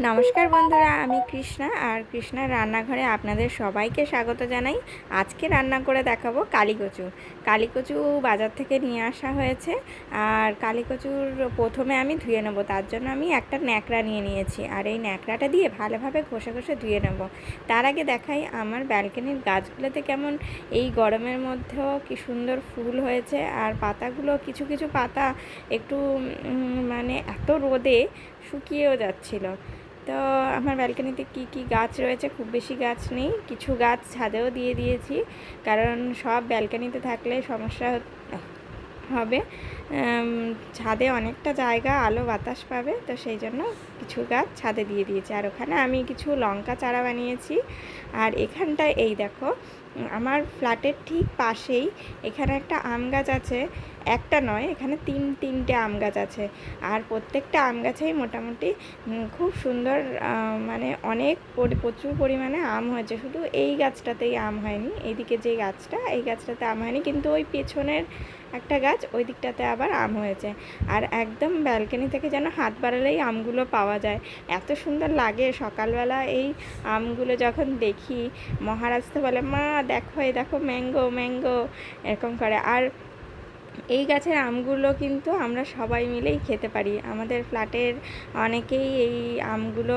নমস্কার বন্ধুরা, আমি কৃষ্ণা আর কৃষ্ণার রান্নাঘরে আপনাদের সবাইকে স্বাগত জানাই। আজকে রান্না করে দেখাবো কালীকচু। কালীকচু বাজার থেকে নিয়ে আসা হয়েছে আর কালীকচুর প্রথমে আমি ধুয়ে নেব, তার জন্য আমি একটা ন্যাকড়া নিয়ে নিয়েছি আর এই ন্যাকড়াটা দিয়ে ভালোভাবে ঘষে ঘষে ধুয়ে নেব। তার আগে দেখাই আমার ব্যালকনির গাছগুলোতে কেমন এই গরমের মধ্যেও কি সুন্দর ফুল হয়েছে আর পাতাগুলো, কিছু কিছু পাতা একটু মানে এত রোদে শুকিয়েও যাচ্ছিল। তো আমার ব্যালকানিতে কি কি গাছ রয়েছে? খুব বেশি গাছ নেই। কিছু গাছ ছাদেও দিয়ে দিয়েছি। কারণ সব ব্যালকানিতে থাকলে সমস্যা হবে। ছাদে অনেকটা জায়গা আলো বাতাস পাবে, তো সেই জন্য কিছু গাছ ছাদে দিয়ে দিয়েছি। আর ওখানে আমি কিছু লঙ্কা চারা বানিয়েছি। আর এখানটায় এই দেখো আমার ফ্ল্যাটের ঠিক পাশেই এখানে একটা আম গাছ আছে, একটা নয়, এখানে তিন, তিনটে আম গাছ আছে। আর প্রত্যেকটা আম গাছেই মোটামুটি খুব সুন্দর মানে অনেক প্রচুর পরিমাণে আম হয়েছে। শুধু এই গাছটাতেই আম হয়নি, এইদিকে যে গাছটা, এই গাছটাতে আম হয়নি, কিন্তু ওই পেছনের একটা গাছ, ওই দিকটাতে আবার আম হয়েছে। আর একদম ব্যালকনি থেকে যেন হাত বাড়ালেই আমগুলো পাওয়া যায়। এত সুন্দর লাগে সকালবেলা এই আমগুলো যখন দেখি, মহারাজ তো বলে, মা দেখো এই দেখো ম্যাঙ্গো ম্যাঙ্গো এরকম করে। আর এই গাছের আমগুলো কিন্তু আমরা সবাই মিলেই খেতে পারি। আমাদের ফ্ল্যাটের অনেকেই এই আমগুলো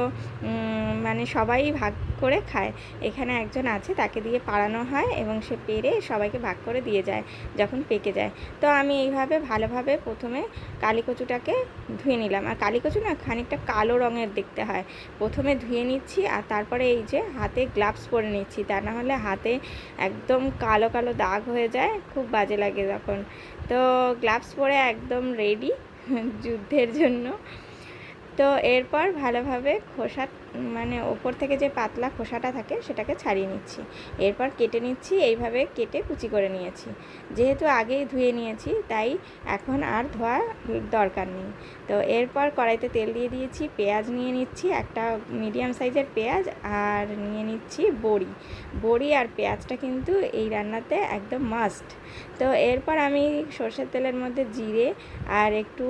মানে সবাই ভাগ করে খায়। এখানে একজন আছে, তাকে দিয়ে পাড়ানো হয় এবং সে পেরে সবাইকে ভাগ করে দিয়ে যায়, যখন পেকে যায়। তো আমি এইভাবে ভালোভাবে প্রথমে কালীকচুটাকে ধুয়ে নিলাম। আর কালীকচু না খানিকটা কালো রঙের দেখতে হয়। প্রথমে ধুয়ে নিচ্ছি আর তারপরে এই যে হাতে গ্লাভস পরে নিচ্ছি। তা না হলে হাতে একদম কালো কালো দাগ হয়ে যায়, খুব বাজে লাগে তখন। তো গ্লাভস পরে একদম রেডি যুদ্ধের জন্য। তো এরপর ভালোভাবে খোসা মানে ওপর থেকে যে পাতলা খোসাটা থাকে সেটাকে ছাড়িয়ে নিচ্ছি। এরপর কেটে নিচ্ছি, এইভাবে কেটে কুচি করে নিয়েছি। যেহেতু আগেই ধুয়ে নিয়েছি, তাই এখন আর ধোয়া দরকার নেই। তো এরপর কড়াইতে তেল দিয়ে দিয়েছি, পেঁয়াজ নিয়ে নিচ্ছি, একটা মিডিয়াম সাইজের পেঁয়াজ, আর নিয়ে নিচ্ছি বড়ি। বড়ি আর পেঁয়াজটা কিন্তু এই রান্নাতে একদম মাস্ট তো এরপর আমি সর্ষের তেলের মধ্যে জিরে আর একটু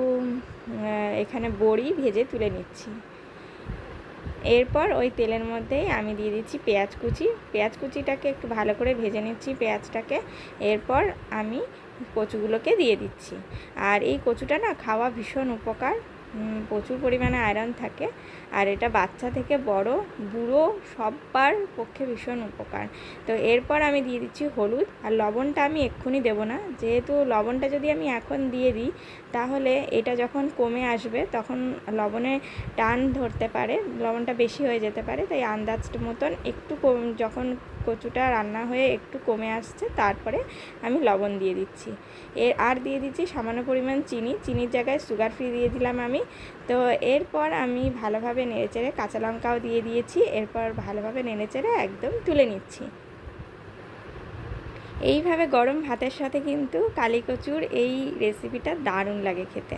এখানে বড়ি ভেজে তুলে নিচ্ছি। এরপর ওই তেলের মধ্যেই আমি দিয়ে দিচ্ছি পেঁয়াজ কুচি। পেঁয়াজ কুচিটাকে একটু ভালো করে ভেজে নিচ্ছি পেঁয়াজটাকে। এরপর আমি কচুগুলোকে দিয়ে দিচ্ছি। আর এই কচুটা না খাওয়া ভীষণ উপকার। প্রচুর পরিমাণে আয়রন থাকে। আর এটা বাচ্চা থেকে বড়, বুড়ো সবার পক্ষে ভীষণ উপকার। তো এরপর আমি দিয়ে দিচ্ছি হলুদ। আর লবণটা আমি এক্ষুনি দেবো না। যেহেতু লবণটা যদি আমি এখন দিয়ে দিই, তাহলে এটা যখন কমে আসবে, তখন লবণে টান ধরতে পারে। লবণটা বেশি হয়ে যেতে পারে। তাই আন্দাজ মতন একটু যখন কচুটা রান্না হয়ে একটু কমে আসছে, তারপরে আমি লবণ দিয়ে দিচ্ছি। এর আর দিয়ে দিচ্ছি সামান্য পরিমাণ চিনি। চিনির জায়গায় সুগার ফ্রি দিয়ে দিলাম আমি। তো এরপর আমি ভালোভাবে নেড়েচেড়ে কাঁচা লঙ্কাও দিয়ে দিয়েছি। এরপর ভালোভাবে নেড়েচেড়ে একদম তুলে নিচ্ছি। এইভাবে গরম ভাতের সাথে কিন্তু কালীকচুর এই রেসিপিটা দারুণ লাগে খেতে।